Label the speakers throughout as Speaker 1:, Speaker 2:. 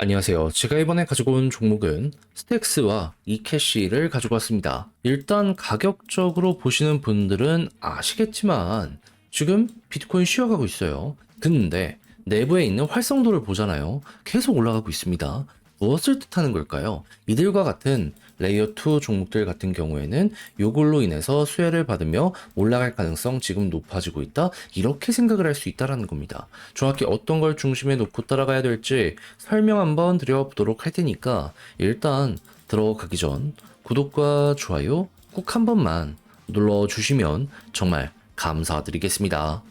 Speaker 1: 안녕하세요. 제가 이번에 가지고 온 종목은 스택스와 이캐시를 가지고 왔습니다. 일단 가격적으로 보시는 분들은 아시겠지만 지금 비트코인 쉬어가고 있어요. 근데 내부에 있는 활성도를 보잖아요. 계속 올라가고 있습니다. 무엇을 뜻하는 걸까요? 이들과 같은 레이어 2 종목들 같은 경우에는 요걸로 인해서 수혜를 받으며 올라갈 가능성 지금 높아지고 있다. 이렇게 생각을 할 수 있다라는 겁니다. 정확히 어떤 걸 중심에 놓고 따라가야 될지 설명 한번 드려보도록 할 테니까 일단 들어가기 전 구독과 좋아요 꼭 한 번만 눌러 주시면 정말 감사드리겠습니다.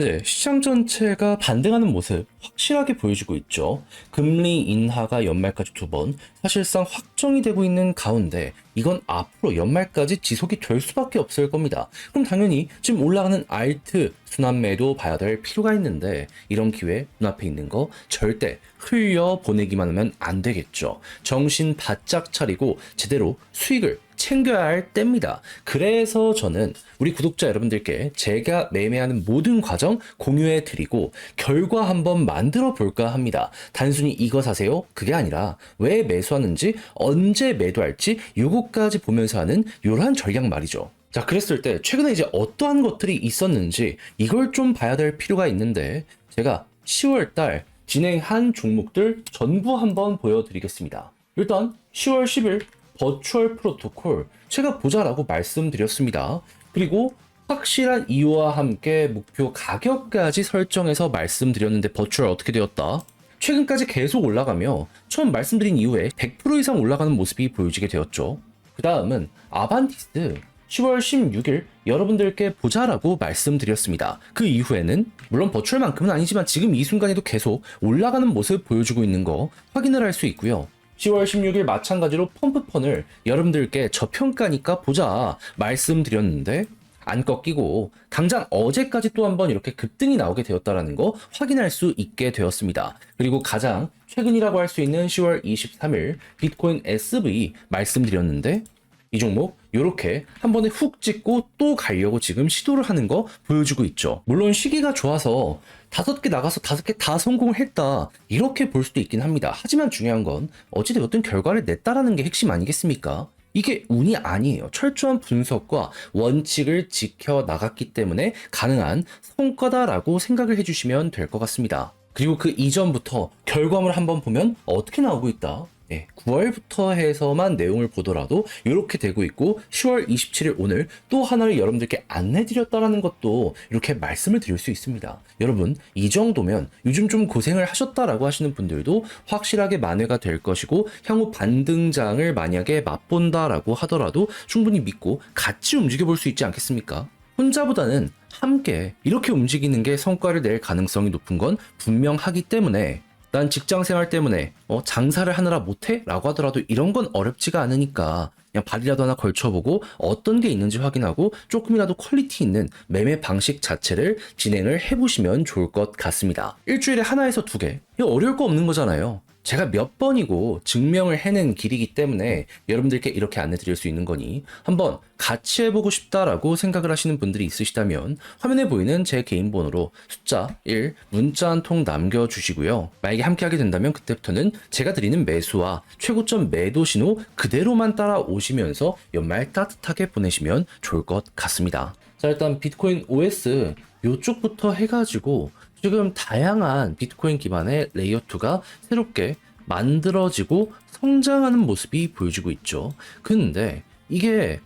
Speaker 1: 네, 시장 전체가 반등하는 모습 확실하게 보여주고 있죠. 금리 인하가 연말까지 두 번, 사실상 확정이 되고 있는 가운데 이건 앞으로 연말까지 지속이 될 수밖에 없을 겁니다. 그럼 당연히 지금 올라가는 알트 순환매도 봐야 될 필요가 있는데 이런 기회 눈앞에 있는 거 절대 흘려 보내기만 하면 안 되겠죠. 정신 바짝 차리고 제대로 수익을 챙겨야 할 때입니다. 그래서 저는 우리 구독자 여러분들께 제가 매매하는 모든 과정 공유해 드리고 결과 한번 만들어 볼까 합니다. 단순히 이거 사세요? 그게 아니라 왜 매수하는지 언제 매도할지 요거까지 보면서 하는 요러한 전략 말이죠. 자, 그랬을 때 최근에 이제 어떠한 것들이 있었는지 이걸 좀 봐야 될 필요가 있는데 제가 10월 달 진행한 종목들 전부 한번 보여드리겠습니다. 일단 10월 10일 버추얼 프로토콜 제가 보자라고 말씀드렸습니다. 그리고 확실한 이유와 함께 목표 가격까지 설정해서 말씀드렸는데 버추얼 어떻게 되었다? 최근까지 계속 올라가며 처음 말씀드린 이후에 100% 이상 올라가는 모습이 보여지게 되었죠. 그 다음은 아반티스 10월 16일 여러분들께 보자라고 말씀드렸습니다. 그 이후에는 물론 버추얼만큼은 아니지만 지금 이 순간에도 계속 올라가는 모습 보여주고 있는 거 확인을 할 수 있고요. 10월 16일 마찬가지로 펌프펀을 여러분들께 저평가니까 보자 말씀드렸는데 안 꺾이고 당장 어제까지 또 한번 이렇게 급등이 나오게 되었다라는 거 확인할 수 있게 되었습니다. 그리고 가장 최근이라고 할 수 있는 10월 23일 비트코인 SV 말씀드렸는데 이 종목 이렇게 한 번에 훅 찍고 또 가려고 지금 시도를 하는 거 보여주고 있죠. 물론 시기가 좋아서 다섯 개 나가서 다섯 개 다 성공을 했다 이렇게 볼 수도 있긴 합니다. 하지만 중요한 건 어찌되었든 결과를 냈다라는 게 핵심 아니겠습니까? 이게 운이 아니에요. 철저한 분석과 원칙을 지켜 나갔기 때문에 가능한 성과다라고 생각을 해주시면 될 것 같습니다. 그리고 그 이전부터 결과물 한번 보면 어떻게 나오고 있다. 네, 9월부터 해서만 내용을 보더라도 이렇게 되고 있고 10월 27일 오늘 또 하나를 여러분들께 안내드렸다라는 것도 이렇게 말씀을 드릴 수 있습니다. 여러분 이 정도면 요즘 좀 고생을 하셨다라고 하시는 분들도 확실하게 만회가 될 것이고 향후 반등장을 만약에 맛본다라고 하더라도 충분히 믿고 같이 움직여 볼 수 있지 않겠습니까? 혼자보다는 함께 이렇게 움직이는 게 성과를 낼 가능성이 높은 건 분명하기 때문에 난 직장 생활 때문에 어, 장사를 하느라 못해? 라고 하더라도 이런 건 어렵지가 않으니까 그냥 발이라도 하나 걸쳐보고 어떤 게 있는지 확인하고 조금이라도 퀄리티 있는 매매 방식 자체를 진행을 해보시면 좋을 것 같습니다. 일주일에 하나에서 두 개. 이거 어려울 거 없는 거잖아요. 제가 몇 번이고 증명을 해낸 길이기 때문에 여러분들께 이렇게 안내 드릴 수 있는 거니 한번 같이 해보고 싶다라고 생각을 하시는 분들이 있으시다면 화면에 보이는 제 개인 번호로 숫자 1 문자 한 통 남겨주시고요. 만약에 함께 하게 된다면 그때부터는 제가 드리는 매수와 최고점 매도 신호 그대로만 따라오시면서 연말 따뜻하게 보내시면 좋을 것 같습니다. 자 일단 비트코인 OS 요쪽부터 해가지고 지금 다양한 비트코인 기반의 레이어 2가 새롭게 만들어지고 성장하는 모습이 보여지고 있죠. 근데 이게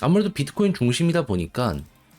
Speaker 1: 아무래도 비트코인 중심이다 보니까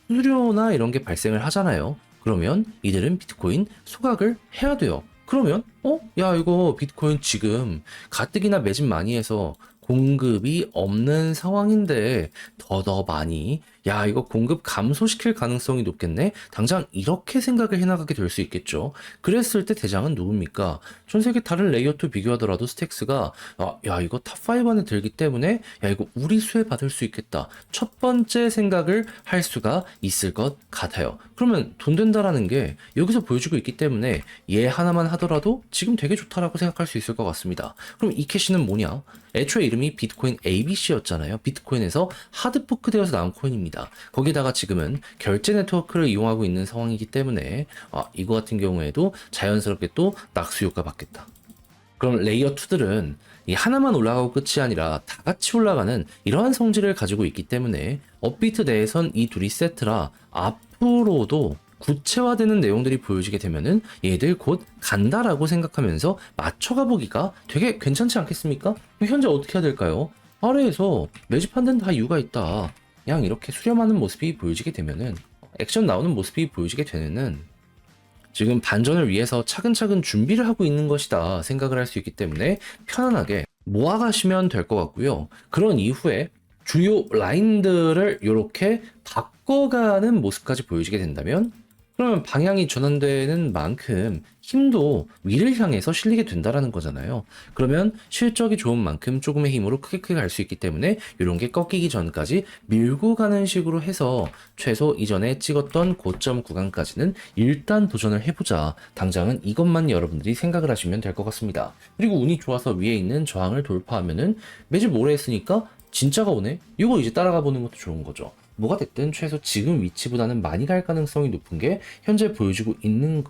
Speaker 1: 수수료나 이런 게 발생을 하잖아요. 그러면 이들은 비트코인 소각을 해야 돼요. 그러면 어? 야 이거 비트코인 지금 가뜩이나 매집 많이 해서 공급이 없는 상황인데 더더 많이 야 이거 공급 감소시킬 가능성이 높겠네? 당장 이렇게 생각을 해나가게 될 수 있겠죠? 그랬을 때 대장은 누굽니까? 전 세계 다른 레이어 2 비교하더라도 스택스가 아, 야 이거 탑5 안에 들기 때문에 야 이거 우리 수혜 받을 수 있겠다. 첫 번째 생각을 할 수가 있을 것 같아요. 그러면 돈 된다라는 게 여기서 보여주고 있기 때문에 얘 하나만 하더라도 지금 되게 좋다라고 생각할 수 있을 것 같습니다. 그럼 이 캐시는 뭐냐? 애초에 이름이 비트코인 ABC였잖아요. 비트코인에서 하드포크 되어서 나온 코인입니다 거기다가 지금은 결제 네트워크를 이용하고 있는 상황이기 때문에 아, 이거 같은 경우에도 자연스럽게 또 낙수 효과 받겠다. 그럼 레이어 2들은 이 하나만 올라가고 끝이 아니라 다 같이 올라가는 이러한 성질을 가지고 있기 때문에 업비트 내에선 이 둘이 세트라 앞으로도 구체화되는 내용들이 보여지게 되면은 얘들 곧 간다라고 생각하면서 맞춰가 보기가 되게 괜찮지 않겠습니까? 현재 어떻게 해야 될까요? 아래에서 매집한 데는 다 이유가 있다. 그냥 이렇게 수렴하는 모습이 보여지게 되면은 액션 나오는 모습이 보여지게 되면은 지금 반전을 위해서 차근차근 준비를 하고 있는 것이다 생각을 할 수 있기 때문에 편안하게 모아가시면 될 것 같고요. 그런 이후에 주요 라인들을 이렇게 바꿔가는 모습까지 보여지게 된다면 그러면 방향이 전환되는 만큼 힘도 위를 향해서 실리게 된다라는 거잖아요. 그러면 실적이 좋은 만큼 조금의 힘으로 크게 크게 갈 수 있기 때문에 이런 게 꺾이기 전까지 밀고 가는 식으로 해서 최소 이전에 찍었던 고점 구간까지는 일단 도전을 해보자. 당장은 이것만 여러분들이 생각을 하시면 될 것 같습니다. 그리고 운이 좋아서 위에 있는 저항을 돌파하면은 매집 오래 했으니까 진짜가 오네? 이거 이제 따라가 보는 것도 좋은 거죠. 뭐가 됐든 최소 지금 위치보다는 많이 갈 가능성이 높은 게 현재 보여주고 있는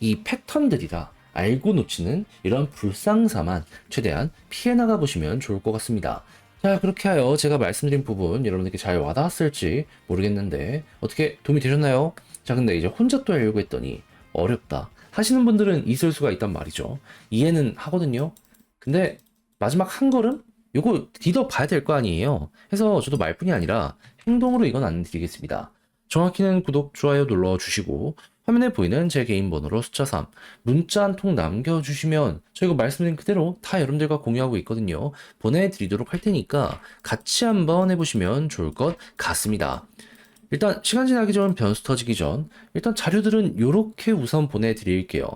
Speaker 1: 이 패턴들이라 알고 놓치는 이런 불상사만 최대한 피해 나가 보시면 좋을 것 같습니다. 자, 그렇게 하여 제가 말씀드린 부분 여러분들께 잘 와닿았을지 모르겠는데 어떻게 도움이 되셨나요? 자, 근데 이제 혼자 또 하려고 했더니 어렵다. 하시는 분들은 있을 수가 있단 말이죠. 이해는 하거든요. 근데 마지막 한 걸음? 요거 디뎌 봐야 될 거 아니에요. 해서 저도 말뿐이 아니라 행동으로 이건 안 드리겠습니다. 정확히는 구독, 좋아요 눌러주시고 화면에 보이는 제 개인 번호로 숫자 3 문자 한 통 남겨주시면 저희가 말씀드린 그대로 다 여러분들과 공유하고 있거든요. 보내드리도록 할 테니까 같이 한번 해보시면 좋을 것 같습니다. 일단 시간 지나기 전 변수 터지기 전 일단 자료들은 이렇게 우선 보내드릴게요.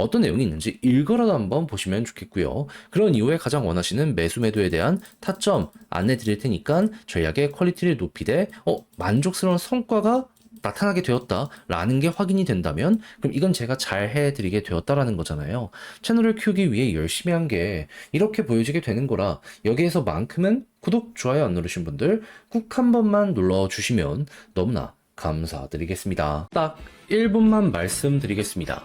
Speaker 1: 어떤 내용이 있는지 읽어라도 한번 보시면 좋겠고요. 그런 이후에 가장 원하시는 매수 매도에 대한 타점 안내 드릴 테니까 전략의 퀄리티를 높이되 어, 만족스러운 성과가 나타나게 되었다라는 게 확인이 된다면 그럼 이건 제가 잘 해드리게 되었다라는 거잖아요. 채널을 키우기 위해 열심히 한 게 이렇게 보여지게 되는 거라 여기에서만큼은 구독, 좋아요 안 누르신 분들 꾹 한 번만 눌러주시면 너무나 감사드리겠습니다. 딱 1분만 말씀드리겠습니다.